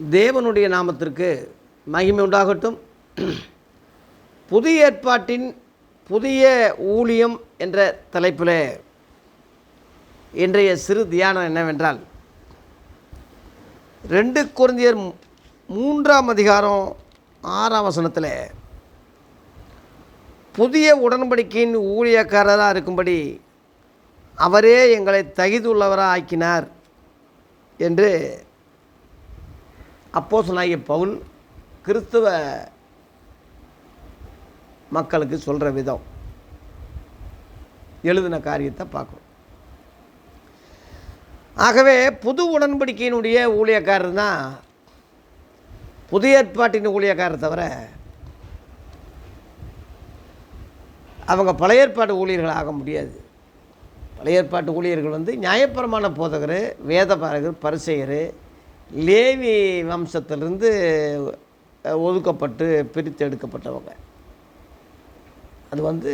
தேவனுடைய நாமத்திற்கு மகிமை உண்டாகட்டும். புதிய ஏற்பாட்டின் புதிய ஊழியம் என்ற தலைப்பில் இன்றைய சிறு தியானம் என்னவென்றால் ரெண்டு குழந்தையர் மூன்றாம் அதிகாரம் ஆறாம் வசனத்தில் புதிய உடன்படிக்கையின் ஊழியக்காரராக இருக்கும்படி அவரே எங்களை தகுதியுள்ளவராக ஆக்கினார் என்று அப்போசனாகிய பவுல் கிறிஸ்துவ மக்களுக்கு சொல்கிற விதம் எழுதின காரியத்தை பார்க்கணும். ஆகவே புது உடன்படிக்கையினுடைய ஊழியக்காரர் தான் புதிய ஏற்பாட்டின் ஊழியக்காரர் தவிர அவங்க பழைய ஏற்பாட்டு ஊழியர்கள் ஆக முடியாது. பழைய ஏற்பாட்டு ஊழியர்கள் வந்து நியாயப்பிரமான போதகர் வேதபாரகர் பரிசெயர் லேவி வம்சத்திலிருந்து ஒதுக்கப்பட்டு பிரித்து எடுக்கப்பட்டவங்க. அது வந்து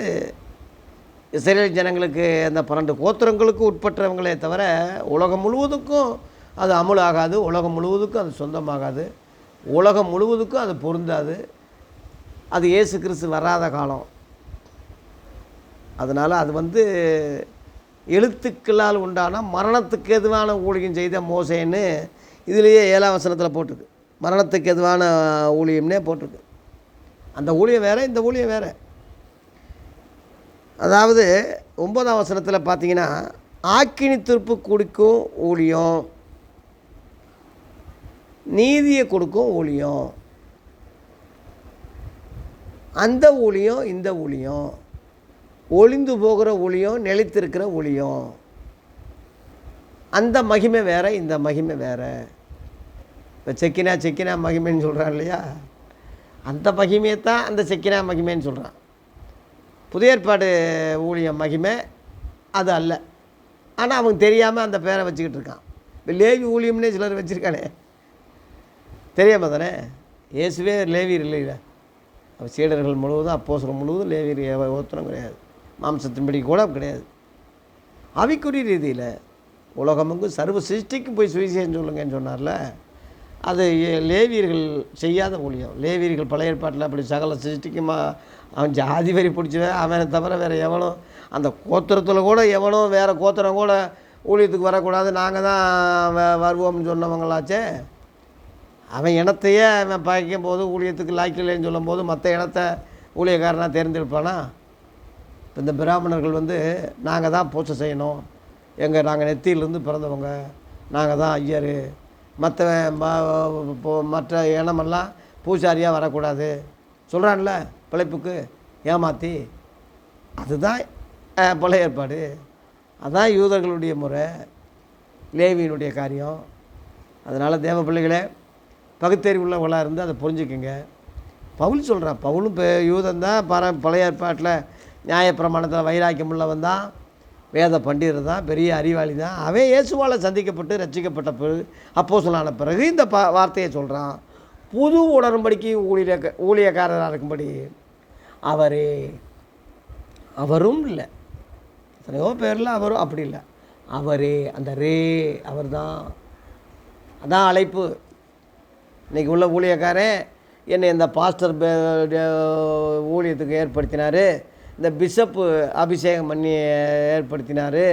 இஸ்ரேல் ஜனங்களுக்கு அந்த பன்னெண்டு கோத்திரங்களுக்கு உட்பட்டவங்களே தவிர உலகம் முழுவதுக்கும் அது அமுலாகாது உலகம் முழுவதுக்கும் அது சொந்தமாகாது உலகம் முழுவதுக்கும் அது பொருந்தாது. அது இயேசு கிறிஸ்து வராத காலம். அதனால் அது வந்து எழுத்துக்களால் உண்டான மரணத்துக்கு எதுவான ஊழியம் செய்த மோசேன்னு இதுலேயே ஏழாம் வசனத்தில் போட்டிருக்கு. மரணத்துக்கு எதுவான ஊழியம்னே போட்டிருக்கு. அந்த ஊழியம் வேறு இந்த ஊழியம் வேறு. அதாவது ஒன்பதாம் வசனத்தில் பார்த்தீங்கன்னா ஆக்கினி திருப்பு குடிக்கும் ஊழியம் நீதியை கொடுக்கும் ஊழியம். அந்த ஊழியம் இந்த ஊழியம். ஒளிந்து போகிற ஊழியம் நிலைத்திருக்கிற ஊழியம். அந்த மகிமை வேறு இந்த மகிமை வேறு. இப்போ செக்கினா செக்கினா மகிமைன்னு சொல்கிறான் இல்லையா? அந்த மகிமையை தான் அந்த செக்கினா மகிமைன்னு சொல்கிறான் புதிய ஏற்பாடு ஊழியம் மகிமை அது அல்ல. ஆனால் அவங்க தெரியாமல் அந்த பேரை வச்சுக்கிட்டு இருக்கான். இப்போ லேவி ஊழியம்னே சிலர் வச்சுருக்கானே தெரியாமல் தானே? இயேசுவே லேவியர் இல்லையில. அவர் சீடர்கள் முழுவதும் அப்போசரம் முழுவதும் லேவியர் ஒருத்தரும் கிடையாது. மாம்சத்தின்படி கூட கிடையாது. அவிக்குரிய ரீதியில் உலகமுக்கும் சர்வ சிருஷ்டிக்கும் போய் சுவிசேஷம் சொல்லுங்கன்னு சொன்னார்ல. அது லேவியர்கள் செய்யாத ஊழியம். லேவியர்கள் பழைய ஏற்பாட்டில் அப்படி சகல சிருஷ்டிக்குமா அவன் ஜாதி வரி பிடிச்சவன் அவனை தவிர வேறு எவனும் அந்த கோத்திரத்தில் கூட எவனும் வேறு கோத்திரம் கூட ஊழியத்துக்கு வரக்கூடாது நாங்கள் தான் வ- வருவோம்னு சொன்னவங்களாச்சே. அவன் இனத்தையே அவன் பாய்க்கும் போது ஊழியத்துக்கு லாய்க்கலைன்னு சொல்லும்போது மற்ற இனத்தை ஊழியக்காரனாக தேர்ந்தெடுப்பானா? இப்போ இந்த பிராமணர்கள் வந்து நாங்கள் தான் பூஜை செய்யணும். எங்கள் நாங்கள் நெத்தியிலேருந்து பிறந்தவங்க. நாங்கள் தான் ஐயர். மற்ற ம- மற்ற இனமெல்லாம் பூசாரியாக வரக்கூடாது. சொல்கிறான்ல பிழைப்புக்கு ஏமாற்றி அதுதான் பழைய ஏற்பாடு. அதான் யூதர்களுடைய முறை லேவியினுடைய காரியம். அதனால் தேவ பிள்ளைகளே பகுத்தறிவுள்ளவங்களாக இருந்து அதை புரிஞ்சுக்குங்க. பவுல் சொல்கிறான் பவுலும் இப்போ யூதன் தான் பர பழைய ஏற்பாட்டில் நியாயப்பிரமாணத்தில் வைராக்கியம் உள்ளவன் தான். வேத பண்டிதர் தான் பெரிய அறிவாளி தான். அவன் இயேசுவால் சந்திக்கப்பட்டு ரட்சிக்கப்பட்ட பிறகு அப்போ சொல்லான பிறகு இந்த ப வார்த்தையை சொல்கிறான் புது உடன்படிக்கை ஊழிய ஊழியக்காரராக இருக்கும்படி. அவரே அவரும் இல்லை. எத்தனையோ பேரில் அவரும் அப்படி இல்லை. அவரே அந்த ரே அவர் தான் அதான் அழைப்பு. இன்றைக்கி உள்ள ஊழியக்காரன் என்னை இந்த பாஸ்டர் பே- ஊழியத்துக்கு ஏற்படுத்தினார். இந்த பிஷப்பு அபிஷேகம் பண்ணி ஏற்படுத்தினார்.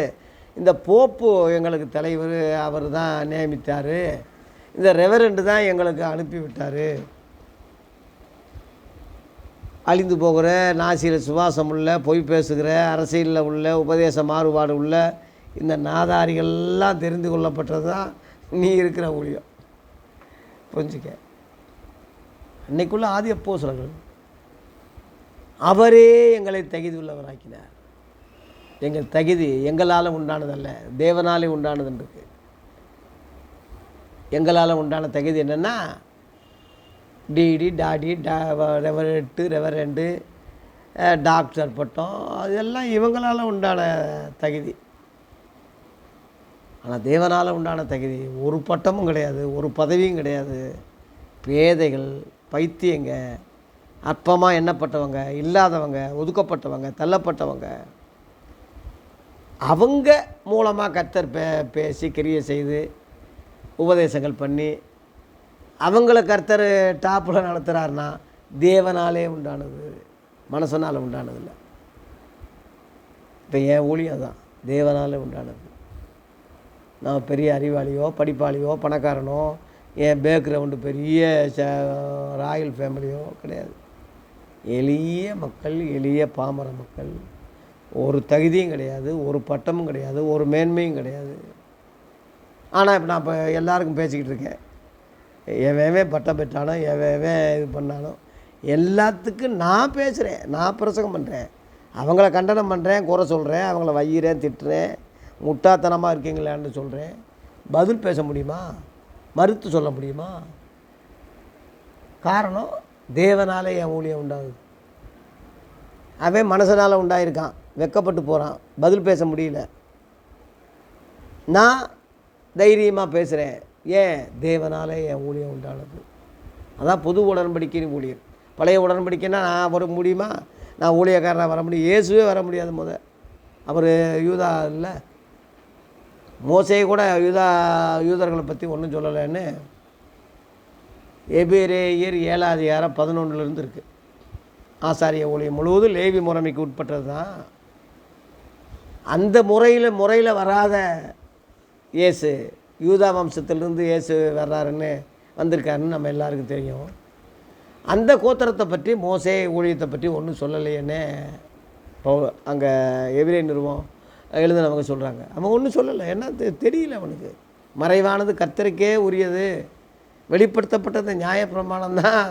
இந்த போப்பு எங்களுக்கு தலைவர் அவர் தான் நியமித்தார். இந்த ரெவரண்டு தான் எங்களுக்கு அனுப்பி விட்டார். அழிந்து போகிற நாசியில் சுவாசம் உள்ள பொய் பேசுகிற அரசியலில் உள்ள உபதேச மாறுபாடு உள்ள இந்த நாதாரிகள்லாம் தெரிந்து கொள்ளப்பட்டது தான் நீ இருக்கிற ஊழியம். புரிஞ்சுக்க? அன்னைக்குள்ளே ஆதி அப்போஸ்தலர்கள் அவரே எங்களை தகுதியுள்ளவராக்கினார். எங்கள் தகுதி எங்களால் உண்டானதல்ல. தேவனாலே உண்டானதுன்றிருக்கு எங்களால் உண்டான தகுதி என்னென்னா டிடி டாடி டா ரெவரெட்டு ரெவரெண்டு டாக்டர் பட்டம் அதெல்லாம் இவங்களால் உண்டான தகுதி. ஆனால் தேவனால் உண்டான தகுதி ஒரு பட்டமும் கிடையாது ஒரு பதவியும் கிடையாது. பேதைகள் பைத்தியங்க அற்பமாக எண்ணப்பட்டவங்க இல்லாதவங்க ஒதுக்கப்பட்டவங்க தள்ளப்பட்டவங்க அவங்க மூலமாக கத்தர் பே பேசி கிரியை செய்து உபதேசங்கள் பண்ணி அவங்கள கர்த்தர் டாப்பில் நடத்துகிறாருன்னா தேவனாலே உண்டானது மனசனால் உண்டானது இல்லை இப்போ என் ஊழியம் தான் தேவனாலே உண்டானது. நான் பெரிய அறிவாளியோ படிப்பாளியோ பணக்காரனோ என் பேக்ரவுண்டு பெரிய ச ராயல் ஃபேமிலியோ கிடையாது. எளிய மக்கள் எளிய பாமர மக்கள். ஒரு தகுதியும் கிடையாது ஒரு பட்டமும் கிடையாது ஒரு மேன்மையும் கிடையாது. ஆனால் இப்போ நான் இப்போ எல்லாருக்கும் பேசிக்கிட்டு இருக்கேன். எவன் பட்டம் பெற்றானோ எவன் இது பண்ணாலும் எல்லாத்துக்கும் நான் பேசுகிறேன் நான் பிரசங்கம் பண்ணுறேன் அவங்கள கண்டனம் பண்ணுறேன் குறை சொல்கிறேன் அவங்கள வையிறேன் திட்டுறேன் முட்டாத்தனமாக இருக்கீங்களான்னு சொல்கிறேன் பதில் பேச முடியுமா? மறுத்து சொல்ல முடியுமா? காரணம் தேவனாலே என் ஊழியம் உண்டாகுது. அவன் மனசனால் உண்டாயிருக்கான். வெக்கப்பட்டு போகிறான் பதில் பேச முடியல. நான் தைரியமாக பேசுகிறேன் ஏன்? தேவனாலே என் ஊழியம் உண்டானது. அதான் புது உடன்படிக்கைன்னு ஊழியர் பழைய உடன்படிக்கைன்னா நான் வர முடியுமா? நான் ஊழியக்காரனாக வர முடியும். இயேசுவே வர முடியாது முத. அவர் யூதா இல்லை. மோசையை கூட யூதா யூதர்களை பற்றி ஒன்றும் சொல்லலைன்னு எபிரேயர் ஏழாவது அதிகாரம் பதினொன்றுலேருந்து இருக்குது ஆசாரிய ஊழியம் முழுவதும் லேவி முறைமைக்கு உட்பட்டது தான். அந்த முறையில் முறையில் வராத இயேசு யூதா வம்சத்திலிருந்து இயேசு வர்றாருன்னு வந்திருக்காருன்னு நம்ம எல்லாருக்கும் தெரியும். அந்த கோத்திரத்தை பற்றி மோசே ஊழியத்தை பற்றி ஒன்றும் சொல்லலையேன்னு பவுல் அங்கே எவிரே நிறுவம் எழுதினவங்க சொல்கிறாங்க அவன் ஒன்றும் சொல்லலை. ஏன்னா தெ- தெரியல அவனுக்கு. மறைவானது கர்த்தருக்கே உரியது. வெளிப்படுத்தப்பட்டது. நியாயப்பிரமாணம் தான்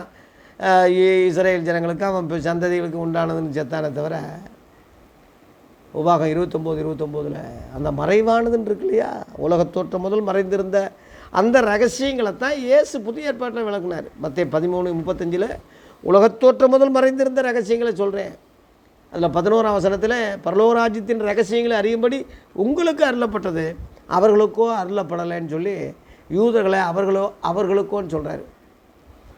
இஸ்ரேல் ஜனங்களுக்கு அவன் இப்போ சந்ததிகளுக்கு உண்டானதுன்னு செத்தானே தவிர உபாகம் இருபத்தொம்போது இருபத்தொம்போதில் அந்த மறைவானதுன்னு இருக்கு இல்லையா? உலகத்தோற்றம் முதல் மறைந்திருந்த அந்த ரகசியங்களை தான் இயேசு புதிய ஏற்பாட்டில் விளக்குனார். மற்ற பதிமூணு முப்பத்தஞ்சில் உலகத்தோற்றம் முதல் மறைந்திருந்த ரகசியங்களை சொல்கிறேன் அதில் பதினோராம் வசனத்தில் பரலோராஜ்யத்தின் ரகசியங்களை அறியும்படி உங்களுக்கு அருளப்பட்டது. அவர்களுக்கோ அருளப்படலைன்னு சொல்லி யூதர்களை அவர்களோ அவர்களுக்கோன்னு சொல்கிறாரு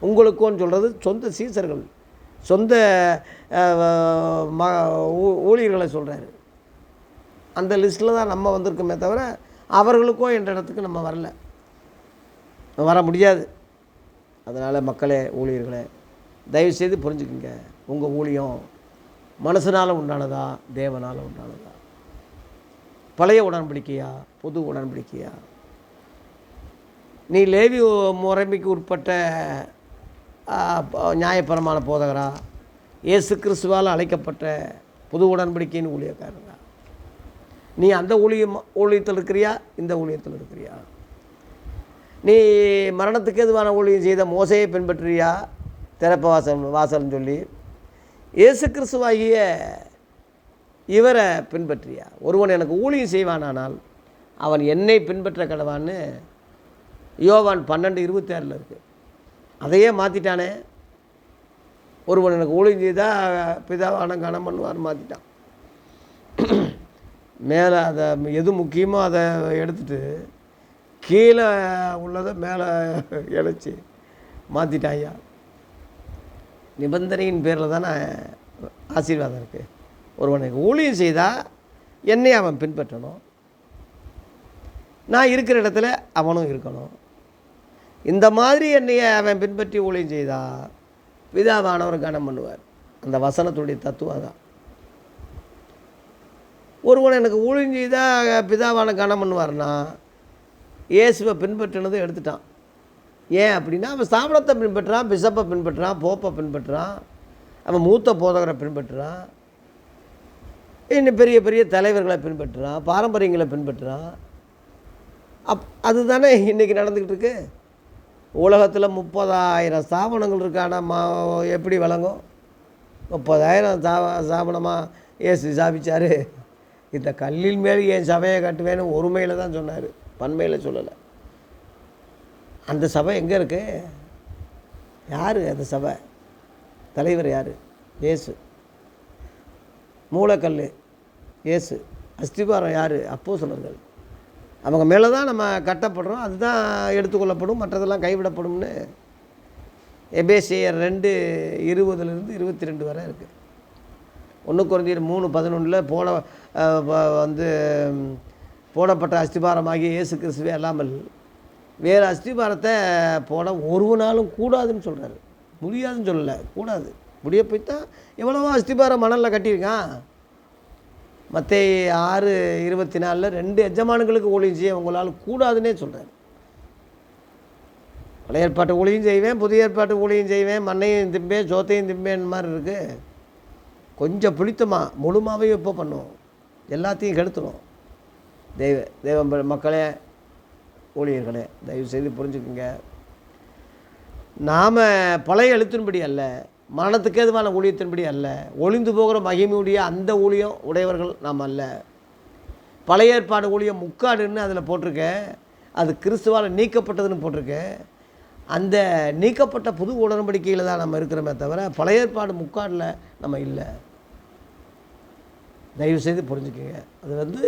உங்களுக்கோன்னு சொல்கிறது சொந்த சீசர்கள் சொந்த ம ஊ- ஊழியர்களை சொல்கிறாரு அந்த லிஸ்ட்டில் தான் நம்ம வந்திருக்கோமே தவிர அவர்களுக்கோ என்ற இடத்துக்கு நம்ம வரல. வர முடியாது. அதனால் மக்களே ஊழியர்களே தயவுசெய்து புரிஞ்சுக்குங்க. உங்கள் ஊழியம் மனசனால் உண்டானதா தேவனால் உண்டானதா? பழைய உடன்படிக்கையா புது உடன்படிக்கையா? நீ லேவி முறைமைக்கு உட்பட்ட ஆ, நியாயபரமான போதகரா? இயேசு கிறிஸ்துவால் அழைக்கப்பட்ட புது உடன்படிக்கையின் ஊழியக்காரரா? நீ அந்த ஊழியம் ஊழியத்தில் இருக்கிறியா? இந்த ஊழியத்தில் இருக்கிறியா? நீ மரணத்துக்கு எதுவான ஊழியம் செய்த மோசையை பின்பற்றியா திறப்ப வாசல் வாசல்னு சொல்லி. இயேசு கிறிஸ்துவாகிய இவரை பின்பற்றியா? ஒருவன் எனக்கு ஊழியம் செய்வானானால் அவன் என்னை பின்பற்ற கடவான்னு யோவான் பன்னெண்டு இருபத்தாறில் இருக்குது அதையே மாற்றிட்டானே ஒருவன் எனக்கு ஊழியம் செய்தால் பிதாவான கனம் பண்ணுவார் மாற்றிட்டான் மேலே அதை எது முக்கியமோ அதை எடுத்துட்டு கீழே உள்ளதை மேலே இழைச்சி மாற்றிட்டான் ஐயா. நிபந்தனையின் பேரில் தானே ஆசீர்வாதம் இருக்குது ஒருவனுக்கு ஊழியம் செய்தால் என்னை அவன் பின்பற்றணும். நான் இருக்கிற இடத்துல அவனும் இருக்கணும். இந்த மாதிரி என்னைய அவன் பின்பற்றி ஊழியம் செய்தா? பிதாவானவர் கனம் பண்ணுவார். அந்த வசனத்துடைய தத்துவம் தான் ஒருவன் எனக்கு ஊழியம் செய்தால் பிதாவான கனம் பண்ணுவார்னா இயேசுவை பின்பற்றினதை எடுத்துட்டான். ஏன் அப்படின்னா அவன் ஸ்தாபனத்தை பின்பற்றுறான் பிசப்பை பின்பற்றுறான் போப்பை பின்பற்றுறான் அவன் மூத்த போதகரை பின்பற்றுறான் இன்னும் பெரிய பெரிய தலைவர்களை பின்பற்றுறான் பாரம்பரியங்களை பின்பற்றுறான். அப் அதுதானே இன்றைக்கி நடந்துக்கிட்டு இருக்கு? உலகத்தில் முப்பதாயிரம் ஸ்தாபனங்கள் இருக்கான மா எப்படி விளங்கும்? முப்பதாயிரம் ஸ்தா ஸ்தாபனமாக ஏசு ஸ்தாபிச்சார் இந்த கல்லின் மேல் என் சபையை கட்டுவேன்னு ஒருமையில் தான் சொன்னார். பன்மையில் சொல்லலை. அந்த சபை எங்கே இருக்கு? யார் அந்த சபை? தலைவர் யார்? ஏசு. மூலக்கல் இயேசு அஸ்திபாரம் யார்? அப்போ சொல்லுங்கள் அவங்க மேலே தான் நம்ம கட்டப்படுறோம். அதுதான் எடுத்துக்கொள்ளப்படும். மற்றதெல்லாம் கைவிடப்படும்னு எபேசியர் ரெண்டு இருபதுலேருந்து இருபத்தி ரெண்டு வரை இருக்குது ஒன்று குறைஞ்சர் மூணு பதினொன்றில் போட வந்து போடப்பட்ட அஸ்திபாரமாகிய இயேசு கிறிஸ்துவே அல்லாமல் வேறு அஸ்திபாரத்தை போட ஒரு நாளும் கூடாதுன்னு சொல்கிறாரு முடியாதுன்னு சொல்லலை. கூடாது. முடிய போய்த்தான் எவ்வளவோ அஸ்திபாரம் மணலில் கட்டியிருக்கான். மற்ற ஆறு இருபத்தி நாலில் ரெண்டு எஜமானுங்களுக்கு ஊழியம் செய்ய உங்களால் கூடாதுன்னே சொல்கிறார் பழைய ஏற்பாட்டு ஊழியும் செய்வேன் புதிய ஏற்பாட்டு ஊழியும் செய்வேன் மண்ணையும் திம்பேன் சோத்தையும் திம்பேன் மாதிரி இருக்குது கொஞ்சம் பிடித்தமா முழுமாவே இப்போ பண்ணுவோம்? எல்லாத்தையும் கெடுத்துடும் தெய்வ தெய்வ மக்களே ஊழியர்களே தயவு செய்து புரிஞ்சுக்குங்க. நாம் பழைய எழுத்தின்படி அல்ல மரணத்துக்கு எதுவான ஊழியத்தின்படி அல்ல. ஒளிந்து போகிற மகிமையுடைய அந்த ஊழியம் உடையவர்கள் நாம் அல்ல. பழைய ஏற்பாடு ஊழியம் முக்காடுன்னு அதில் போட்டிருக்கேன் அது கிறிஸ்துவால் நீக்கப்பட்டதுன்னு போட்டிருக்கேன் அந்த நீக்கப்பட்ட புது உடன்படிக்கையில் தான் நம்ம இருக்கிறோமே தவிர பழைய ஏற்பாடு முக்காடில் நம்ம இல்லை. தயவு செய்து புரிஞ்சுக்கோங்க. அது வந்து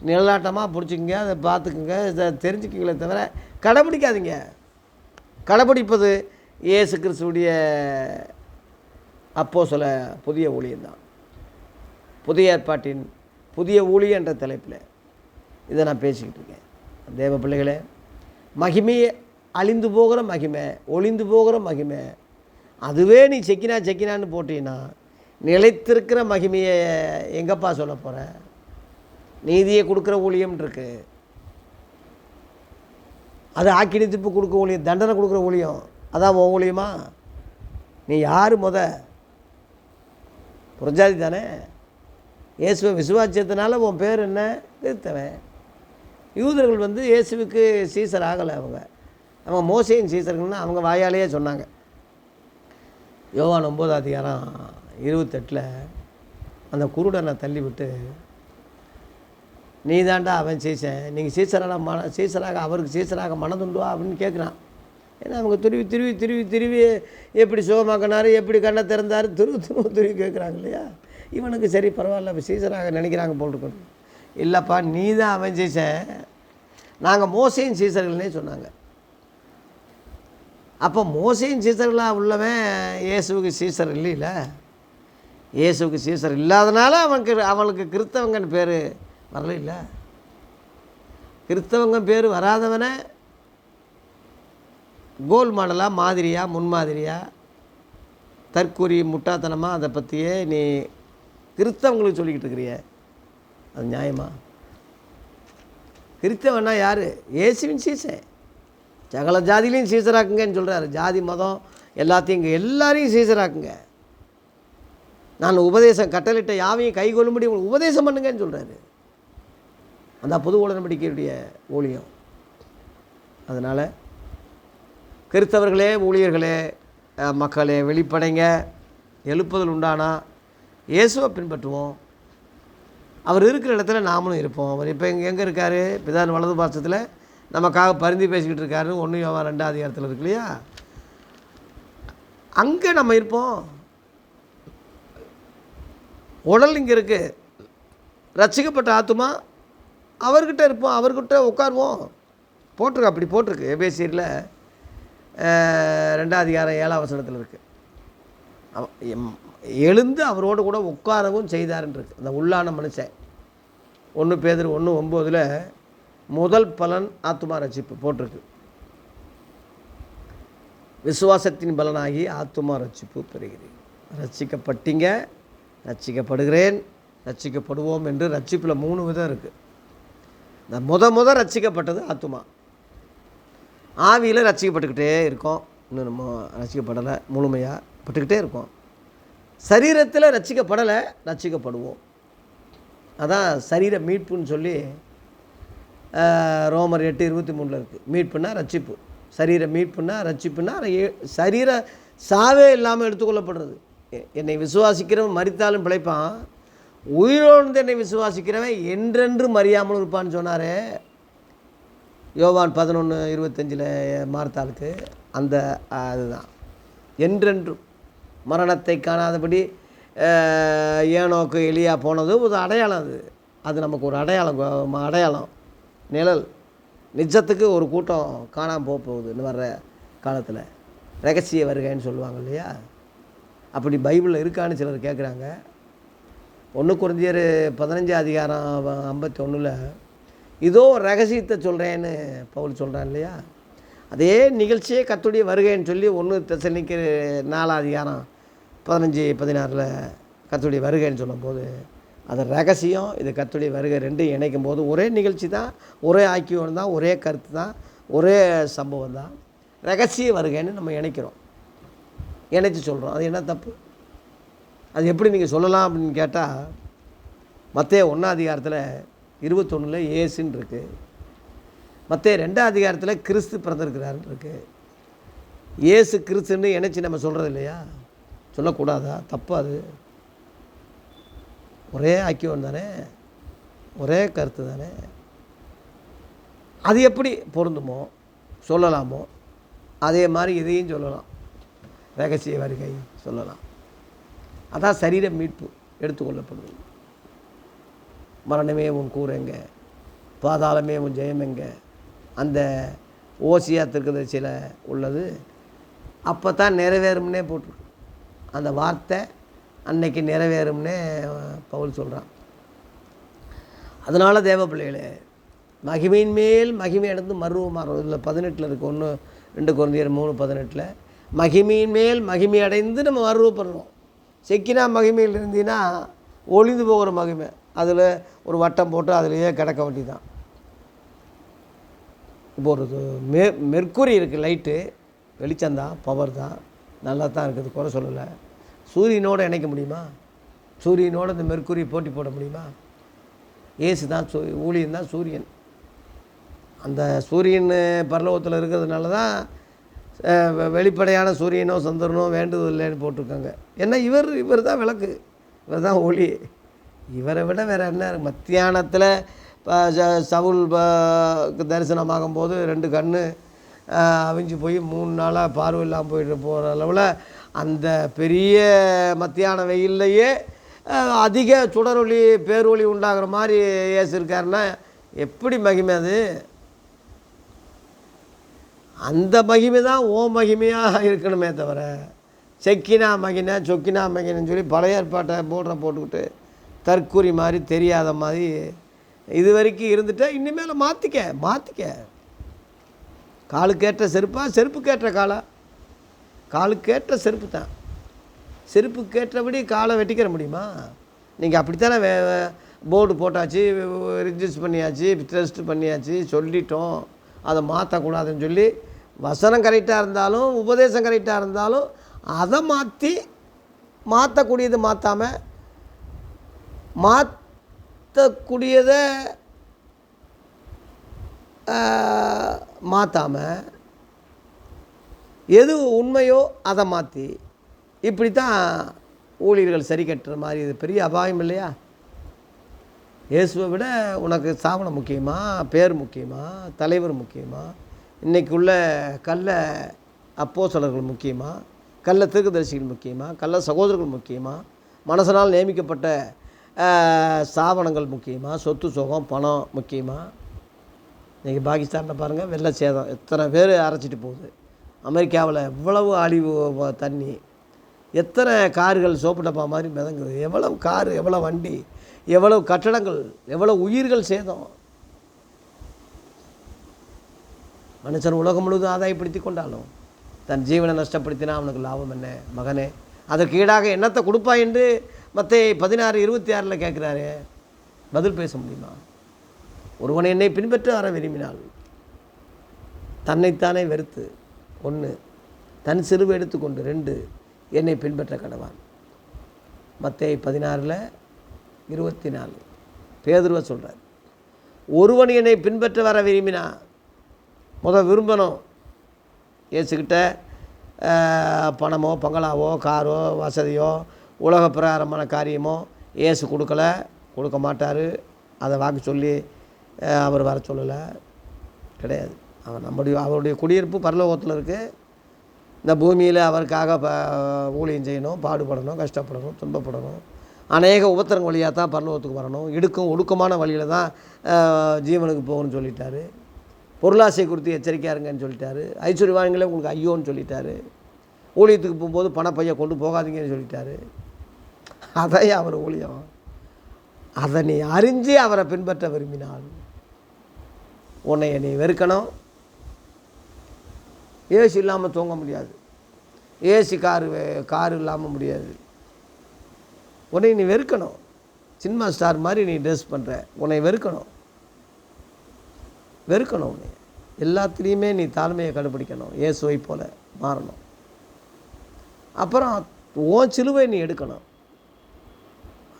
நிழலாட்டமாக பிடிச்சிக்கங்க அதை பார்த்துக்குங்க இதை தெரிஞ்சுக்கிங்களே தவிர கடைப்பிடிக்காதீங்க கடைப்பிடிப்பது இயேசு கிறிஸ்துடைய அப்போ சில புதிய ஊழியம்தான் புதிய ஏற்பாட்டின் புதிய ஊழிய என்ற தலைப்பில் இதை நான் பேசிக்கிட்டு இருக்கேன். தேவ பிள்ளைகளே மகிமையை அழிந்து போகிற மகிமை ஒளிந்து போகிற மகிமை அதுவே நீ செக்கினா செக்கினான்னு போட்டீங்கன்னா நிலைத்திருக்கிற மகிமையை எங்கப்பா சொல்ல போகிற நீதியை கொடுக்குற ஊழியம் இருக்கு. அது ஆக்கிடி திப்பு கொடுக்க ஊழியம் தண்டனை கொடுக்குற ஊழியம் அதான் உன் ஊழியமா? நீ யார் முத? புரிஞ்சாதி தானே? இயேசுவை விசுவாசித்தனால உன் பேர் என்ன? கிறிஸ்தவன் யூதர்கள் வந்து இயேசுவுக்கு சீசர் ஆகலை அவங்க. அவங்க மோசையின் சீசர்கள்னு அவங்க வாயாலேயே சொன்னாங்க. யோவான் ஒம்பது அதிகாரம் இருபத்தெட்டில் அந்த குருடனை தள்ளிவிட்டு நீ தாண்டா அவன் சீசன். நீங்கள் சீசராக மன சீசராக அவருக்கு சீசராக மனதுண்டுவா அப்படின்னு கேட்குறான் ஏன்னா அவங்க திருவி திருவி திருவி திருவி எப்படி சுகமாக்கினார் எப்படி கண்ணை திறந்தார் திரும்ப திரும்ப திருவி கேட்குறாங்க இல்லையா? இவனுக்கு சரி பரவாயில்ல இப்போ சீசராக நினைக்கிறாங்க போல் இருக்கணும் இல்லைப்பா நீ தான் அவன் சீசன். நாங்கள் மோசையும் சீசர்கள்னே சொன்னாங்க. அப்போ மோசையும் சீசர்களாக உள்ளவன் இயேசுவுக்கு சீசர் இல்லைல்ல இயேசுக்கு சீசர் இல்லாதனால அவனுக்கு அவனுக்கு கிறிஸ்தவங்கன்னு பேர் வரல இல்லை? கிறிஸ்தவங்க பேர் வராதவனை கோல் மாடலாக மாதிரியாக முன்மாதிரியாக தற்கூறி முட்டாத்தனமாக அதை பற்றியே நீ கிறிஸ்தவங்களுக்கு சொல்லிக்கிட்டு இருக்கிறிய. அது நியாயமா? கிறிஸ்தவன்னா யார்? ஏசுவின் சீசன். சகல ஜாதிலையும் சீசராக்குங்கன்னு சொல்கிறாரு ஜாதி மதம் எல்லாத்தையும் இங்கே எல்லாரையும் சீசராக்குங்க. நான் உபதேசம் கட்டளிட்ட யாவையும் கைகொள்ளும்படி உங்களுக்கு உபதேசம் பண்ணுங்கன்னு சொல்கிறாரு அந்த புது உடன்படிக்கையுடைய ஊழியம். அதனால் கிறிஸ்தவர்களே ஊழியர்களே மக்களே வெளிப்படைங்க. எழுப்புதல் உண்டானா? இயேசுவை பின்பற்றுவோம். அவர் இருக்கிற இடத்துல நாமளும் இருப்போம். அவர் இப்போ எங்கே எங்கே இருக்கார்? பிதான் வலது பாசத்தில் நமக்காக பரிந்து பேசிக்கிட்டு இருக்காருன்னு ஒன்று யோகா ரெண்டாவது இடத்துல இருக்கு இல்லையா? அங்கே நம்ம இருப்போம். உடல் இங்கே இருக்குது ரட்சிக்கப்பட்ட ஆத்துமா அவர்கிட்ட இருப்போம். அவர்கிட்ட உட்காருவோம். போட்டிருக்கு அப்படி போட்டிருக்கு. எபேசியரில் ரெண்டாவது அதிகாரம் ஏழாம் வசனத்தில் இருக்குது எம்- எழுந்து அவரோடு கூட உட்காரவும் செய்தாருன்னு இருக்கு. அந்த உள்ளான மனுஷன். ஒன்று பேதர் ஒன்று ஒம்போதில் முதல் பலன் ஆத்துமா ரட்சிப்பு போட்டிருக்கு. விசுவாசத்தின் பலனாகி ஆத்துமா ரட்சிப்பு பெறுகிறேன். ரட்சிக்கப்பட்டீங்க ரட்சிக்கப்படுகிறேன் ரட்சிக்கப்படுவோம் என்று ரட்சிப்பில் மூணு விதம் இருக்குது இந்த முத முத ரட்சிக்கப்பட்டது ஆத்துமா. ஆவியில் ரசிக்கப்பட்டுக்கிட்டே இருக்கோம். இன்னும் நம்ம ரசிக்கப்படலை முழுமையாக பட்டுக்கிட்டே இருக்கோம். சரீரத்தில் ரசிக்கப்படலை ரசிக்கப்படுவோம். அதான் சரீர மீட்புன்னு சொல்லி ரோமர் எட்டு இருபத்தி மூணில் இருக்குது மீட்புனா ரட்சிப்பு சரீர மீட்புனா ரட்சிப்புனா சரீர சாவே இல்லாமல் எடுத்துக்கொள்ளப்படுறது. என்னை விசுவாசிக்கிறவன் மறித்தாலும் பிழைப்பான். உயிரோடு என்னை விசுவாசிக்கிறவன் என்றென்று மறியாமல் இருப்பான்னு சொன்னாரே. யோவான் பதினொன்று இருபத்தஞ்சில் மார்த்தாளுக்கு அந்த அதுதான். என்றென்றும் மரணத்தை காணாதபடி ஏனோக்கு எளியாக போனது ஒரு அடையாளம் அது. அது நமக்கு ஒரு அடையாளம் அடையாளம் நிழல். நிஜத்துக்கு ஒரு கூட்டம் காணாமல் போக போகுது இன்னும் வர்ற காலத்தில். ரகசிய வருகைன்னு சொல்லுவாங்க இல்லையா? அப்படி பைபிளில் இருக்கான்னு சிலர் கேட்குறாங்க ஒன்று குறைஞ்சியர் பதினஞ்சு அதிகாரம் ஐம்பத்தி ஒன்றில் இதோ ரகசியத்தை சொல்கிறேன்னு பவுல் சொல்கிறான் இல்லையா? அதே நிகழ்ச்சியே கத்துடைய வருகைன்னு சொல்லி ஒன்று தெசலிக்கு நாலாம் அதிகாரம் பதினஞ்சு பதினாறில் கத்துடைய வருகைன்னு சொல்லும்போது அது ரகசியம். இது கத்துடைய வருகை ரெண்டும் இணைக்கும் போது ஒரே நிகழ்ச்சி தான் ஒரே ஆக்கியம் தான் ஒரே கருத்து தான் ஒரே சம்பவம் தான். ரகசிய வருகைன்னு நம்ம இணைக்கிறோம். இணைச்சி சொல்கிறோம் அது என்ன தப்பு? அது எப்படி நீங்கள் சொல்லலாம் அப்படின்னு கேட்டால் மற்ற ஒன்றாம் அதிகாரத்தில் இருபத்தொன்னில் ஏசுன்னு இருக்குது மற்ற ரெண்டாம் அதிகாரத்தில் கிறிஸ்து பிறந்திருக்கிறாருன்னு இருக்குது ஏசு கிறிஸ்துன்னு இணைச்சி நம்ம சொல்கிறது இல்லையா? சொல்லக்கூடாதா? தப்பு அது. ஒரே ஐக்கியம் தானே? ஒரே கருத்து தானே? அது எப்படி பொருந்துமோ? சொல்லலாமோ? அதே மாதிரி இதையும் சொல்லலாம். ரகசிய வருகை சொல்லலாம். அதான் சரீர மீட்பு எடுத்துக்கொள்ளப்படுது மரணமே உன் கூரெங்க பாதாளமே உன் ஜெயம் எங்கே? அந்த ஓசியா சில உள்ளது. அப்போ தான் நிறைவேறும்னே போட்டிருக்கு அந்த வார்த்தை அன்னைக்கு நிறைவேறும்னே பவுல் சொல்கிறான் அதனால் தேவ பிள்ளைகளே மகிமையின் மேல் மகிமை அடைந்து மருவமாறும் இதில் பதினெட்டில் இருக்குது ஒன்று ரெண்டு குழந்தையர் மூணு பதினெட்டில். மகிமையின் மேல் மகிமை அடைந்து நம்ம மருவப்படுறோம். செக்கினா மகிமையில் இருந்தீங்கன்னா ஒளிந்து போகிற மகிமை. அதில் ஒரு வட்டம் போட்டு அதுலேயே கிடக்க வேண்டி தான் இப்போ ஒரு மெ மெர்க்குரி இருக்குது லைட்டு வெளிச்சந்தான் பவர் தான் நல்லா தான் இருக்குது குறை சொல்லலை. சூரியனோடு இணைக்க முடியுமா? சூரியனோடு இந்த மெர்க்குரி போட்டி போட முடியுமா? ஏசு தான் சூ ஊழியன் தான் சூரியன். அந்த சூரியன் பரலோகத்தில் இருக்கிறதுனால தான் வெ- வெளிப்படையான சூரியனோ சந்திரனோ இல்லைன்னு போட்டிருக்காங்க. ஏன்னா இவர் இவர் தான் விளக்கு. இவர் தான் ஒளி. இவரை விட வேறு என்ன? மத்தியானத்தில் இப்போ ச- சவுல் தரிசனமாகும் போது ரெண்டு கண்ணு அவிஞ்சு போய் மூணு நாளாக பார்வை இல்லாமல் போயிட்டு போகிற அளவில் அந்த பெரிய மத்தியான வெயில்லையே அதிக சுடரொளி பேரொளி உண்டாகிற மாதிரி ஏசு இருக்காருன்னா எப்படி மகிமை அது? அந்த மகிமை தான் ஓ மகிமையாக இருக்கணுமே தவிர செக்கினா மகினை சொக்கினா மகினைன்னு சொல்லி பழைய ஏற்பாட்டை போடுற போட்டுக்கிட்டு தற்கூரி மாதிரி தெரியாத மாதிரி இது வரைக்கும் இருந்துட்டால் இனிமேல் மாற்றிக்க மாற்றிக்க காலுக்கேற்ற செருப்பா செருப்புக்கேற்ற காலா. காலுக்கேற்ற செருப்பு தான். செருப்புக்கேற்றபடி காலை வெட்டிக்கிற முடியுமா? நீங்கள் அப்படித்தானே வே போர்டு போட்டாச்சு ரிஜிஸ்டர் பண்ணியாச்சு டெஸ்ட் பண்ணியாச்சு சொல்லிட்டோம். அதை மாற்றக்கூடாதுன்னு சொல்லி வசனம் கரெக்டாக இருந்தாலும் உபதேசம் கரெக்டாக இருந்தாலும் அதை மாற்றி மாற்றக்கூடியது மாற்றாமல் மாற்றக்கூடியதை மாற்றாமல் எது உண்மையோ அதை மாற்றி இப்படி தான் ஊழியர்கள் சரி கட்டுற மாதிரி இது பெரிய அபாயம் இல்லையா? இயேசுவை விட உனக்கு சாவனம் முக்கியமா? பேர் முக்கியமா? தலைவர் முக்கியமா? இன்றைக்கி உள்ள கள்ள சிலர்கள் முக்கியமாக கள்ள தீர்க்கதரிசிகள் முக்கியமாக கள்ள சகோதரர்கள் முக்கியமாக மனசனால் நியமிக்கப்பட்ட ஸ்தாபனங்கள் முக்கியமாக சொத்து சுகம் பணம் முக்கியமாக இன்றைக்கி பாகிஸ்தானில் பாருங்கள் வெள்ள சேதம். எத்தனை பேர் அரைச்சிட்டு போகுது. அமெரிக்காவில் எவ்வளவு அழிவு தண்ணி. எத்தனை கார்கள் சோப்பு டப்பா மாதிரி மிதங்குது. எவ்வளவு கார் எவ்வளோ வண்டி எவ்வளவு கட்டடங்கள் எவ்வளவு உயிர்கள் சேதம். மனுஷன் உலகம் முழுவதும் ஆதாயப்படுத்தி கொண்டாலும் தன் ஜீவனை நஷ்டப்படுத்தினா அவனுக்கு லாபம் என்ன? மகனே அதற்கு ஈடாக என்னத்தை கொடுப்பா என்று மற்ற பதினாறு இருபத்தி ஆறில் கேட்குறாரு பதில் பேச முடியுமா? ஒருவன் என்னை பின்பற்ற வர விரும்பினால் தன்னைத்தானே வெறுத்து ஒன்று தன் சிறுவை எடுத்துக்கொண்டு ரெண்டு என்னை பின்பற்ற கடவான். மற்ற பதினாறில் இருபத்தி நாலு. பேதுருவ சொல்கிறார் ஒருவன் என்னை பின்பற்ற வர விரும்பினா முத விரும்பணும். ஏசுக்கிட்ட பணமோ பங்களாவோ காரோ வசதியோ உலக பிரகாரமான காரியமோ ஏசு கொடுக்கல கொடுக்க மாட்டார். அதை வாக்கு சொல்லி அவர் வர சொல்லலை. கிடையாது. அவர் நம்முடைய அவருடைய குடியிருப்பு பரலோகத்தில் இருக்குது இந்த பூமியில் அவருக்காக ப ஊழியம் செய்யணும் பாடுபடணும் கஷ்டப்படணும் துன்பப்படணும். அநேக உபத்திரங்க வழியாக தான் பரலோகத்துக்கு வரணும். இடுக்கும் ஒடுக்கமான வழியில் தான் ஜீவனுக்கு போகணும்னு சொல்லிட்டாரு. பொருளாசை குறித்து எச்சரிக்கையாக இருங்கன்னு சொல்லிட்டாரு. ஐஸ்வர்யவான்களே உங்களுக்கு ஐயோன்னு சொல்லிட்டாரு. ஊழியத்துக்கு போகும்போது பணப்பையை கொண்டு போகாதீங்கன்னு சொல்லிட்டாரு. அதையே அவர் ஊழியம் அதை நீ அறிஞ்சு அவரை பின்பற்ற விரும்பினால் உன்னை நீ வெறுக்கணும். ஏசி இல்லாமல் தூங்க முடியாது. ஏசி காரு காரு இல்லாமல் முடியாது. உன்னை நீ வெறுக்கணும். சினிமா ஸ்டார் மாதிரி நீ ட்ரெஸ் பண்ணுற உன்னை வெறுக்கணும். வெறுக்கணும் உன்னை. எல்லாத்துலேயுமே நீ தாழ்மையை கண்டுபிடிக்கணும் இயேசுவை போல் மாறணும். அப்புறம் உன் சிலுவை நீ எடுக்கணும்.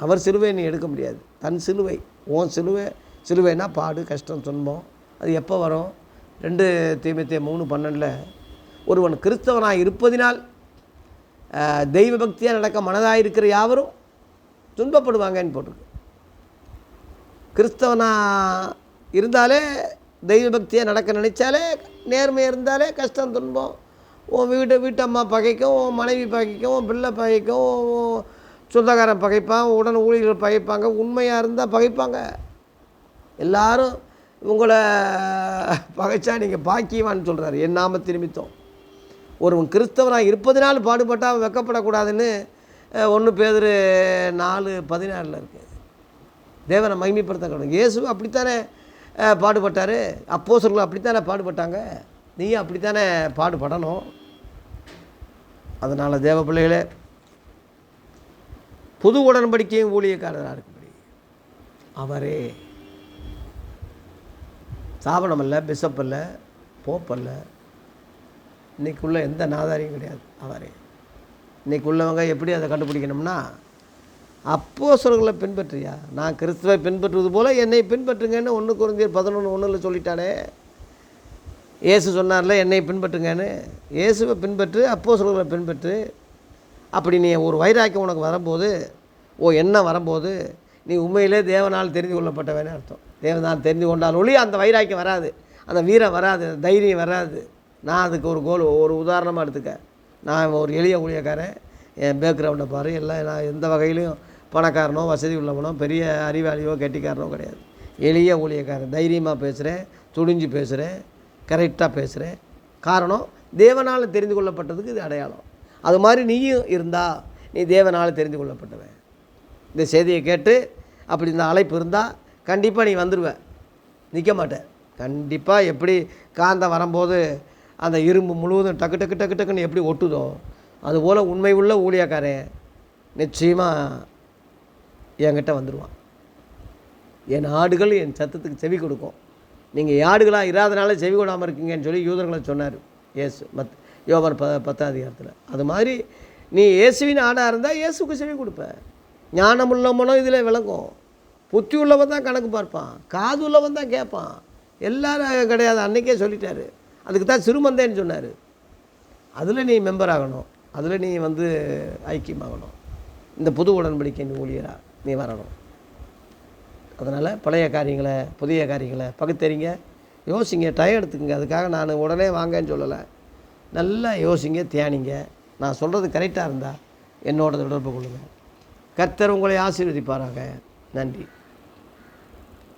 அவர் சிலுவை நீ எடுக்க முடியாது. தன் சிலுவை உன் சிலுவை சிலுவைனா பாடு கஷ்டம் துன்பம். அது எப்போ வரும்? ரெண்டு தீமத்தை மூணு பன்னெண்டில் ஒருவன் கிறிஸ்தவனாக இருப்பதினால் தெய்வ பக்தியாக நடக்க மனதாக இருக்கிற யாவரும் துன்பப்படுவாங்கன்னு போட்டிருக்கு. கிறிஸ்தவனாக இருந்தாலே தெய்வ பக்தியாக நடக்க நினைச்சாலே நேர்மையாக இருந்தாலே கஷ்டம் துன்பம். உன் வீட்டு வீட்டம்மா பகைக்கும் உன் மனைவி பகைக்கும் உன் பிள்ளை பகைக்கும் சொந்தக்காரன் பகைப்பான் உடன் ஊழியர்கள் பகைப்பாங்க உண்மையாக இருந்தால் பகைப்பாங்க. எல்லாரும் உங்களை பகைச்சா நீங்கள் பாக்கியவான்னு சொல்கிறாரு என் நாம திரும்பித்தோம் ஒருவன் கிறிஸ்தவனாக இருப்பதினால் பாடுபட்டால் வெக்கப்படக்கூடாதுன்னு ஒன்று பேர் நாலு பதினாறில் இருக்குது தேவனை மகிமைப்படுத்த கடவுள் இயேசு அப்படித்தானே பாடுபட்டார்? அப்போஸ்தலர்கள் அப்படித்தானே பாடுபட்டாங்க? நீயும் அப்படித்தானே பாடுபடணும்? அதனால் தேவ பிள்ளைகளே புது உடன்படிக்கையும் ஊழியக்காரராக இருக்கும்படி அவரே ஸ்தாபனம் அல்ல பிஷப் அல்ல போப் அல்ல. இன்னைக்குள்ள எந்த நாதாரியும் கிடையாது அவரே. இன்னைக்கு உள்ளவங்க எப்படி அதை கண்டுபிடிக்கணும்னா அப்போ சொல்களை பின்பற்றியா? நான் கிறிஸ்துவை பின்பற்றுவது போல் என்னை பின்பற்றுங்கன்னு ஒன்று குறைஞ்சி பதினொன்று ஒன்றில் சொல்லிட்டானே. இயேசு சொன்னார்ல என்னை பின்பற்றுங்கன்னு. இயேசுவை பின்பற்று அப்போஸ்தலர்களை பின்பற்று. அப்படி நீ ஒரு வைராக்கியம் உனக்கு வரும்போது ஓ என்ன வரும்போது நீ உண்மையிலே தேவனால் தெரிந்து கொள்ளப்பட்டவனே அர்த்தம். தேவனால் தெரிந்து கொண்டால் ஒளி அந்த வைராக்கியம் வராது. அந்த வீரம் வராது தைரியம் வராது. நான் அதுக்கு ஒரு கோல் ஒரு உதாரணமாக எடுத்துக்க. நான் ஒரு எளிய ஊழியக்காரன். என் பேக்ரவுண்டை பாரு எல்லாம் நான் எந்த வகையிலையும் பணக்காரனோ வசதி உள்ளவனோ பெரிய அறிவாளியோ கெட்டிக்காரனோ கிடையாது. எளிய ஊழியக்காரன். தைரியமாக பேசுகிறேன் துணிஞ்சு பேசுகிறேன் கரெக்டாக பேசுகிறேன் காரணம் தேவனால் தெரிந்து கொள்ளப்பட்டதுக்கு இது அடையாளம். அது மாதிரி நீயும் இருந்தால் நீ தேவனால் தெரிந்து கொள்ளப்பட்டவன். இந்த செய்தியை கேட்டு அப்படி இந்த அழைப்பு இருந்தால் கண்டிப்பாக நீ வந்துடுவ நிற்க மாட்டேன் கண்டிப்பாக எப்படி காந்தம் வரும்போது அந்த இரும்பு முழுவதும் டக்கு டக்கு டக்கு டக்குன்னு எப்படி ஒட்டுதோ அதுபோல் உண்மை உள்ள ஊழியக்காரன் நிச்சயமாக என்கிட்ட வந்துடுவான் என் ஆடுகள் என் சத்தத்துக்கு செவி கொடுக்கும். நீங்கள் ஆடுகளாக இராதனால செவி கொடாமல் இருக்கீங்கன்னு சொல்லி யூதர்களை சொன்னார். எஸ் மத் யோவான் ப பத்தாம் அதிகாரத்தில். அது மாதிரி நீ இயேசுவின் ஆடாக இருந்தால் இயேசுக்கு செவி கொடுப்ப. ஞானம் உள்ளவனும் இதில் விளங்கும். புத்தி உள்ளவன் தான் கணக்கு பார்ப்பான். காது உள்ளவன் தான் கேட்பான். எல்லாரும் கிடையாது. அன்னைக்கே சொல்லிட்டாரு. அதுக்கு தான் சிறுமந்தேன்னு சொன்னார். அதில் நீ மெம்பர் ஆகணும். அதில் நீ வந்து ஐக்கியமாகணும். இந்த புது உடன்படிக்கை நீ ஊழியராக நீ வரணும். அதனால் பழைய காரியங்களை புதிய காரியங்களை பகுத்தறிங்க. யோசிங்க டயம் எடுத்துக்கங்க. அதுக்காக நான் உடனே வாங்கன்னு சொல்லலை. நல்லா யோசிங்க தியானிங்க. நான் சொல்கிறது கரெக்டாக இருந்தால் என்னோட தொடர்பு கொள்ளுங்கள் கர்த்தர் உங்களை ஆசீர்வதிப்பாராங்க நன்றி.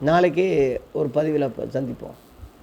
நாளைக்கு ஒரு பதிவில் சந்திப்போம்.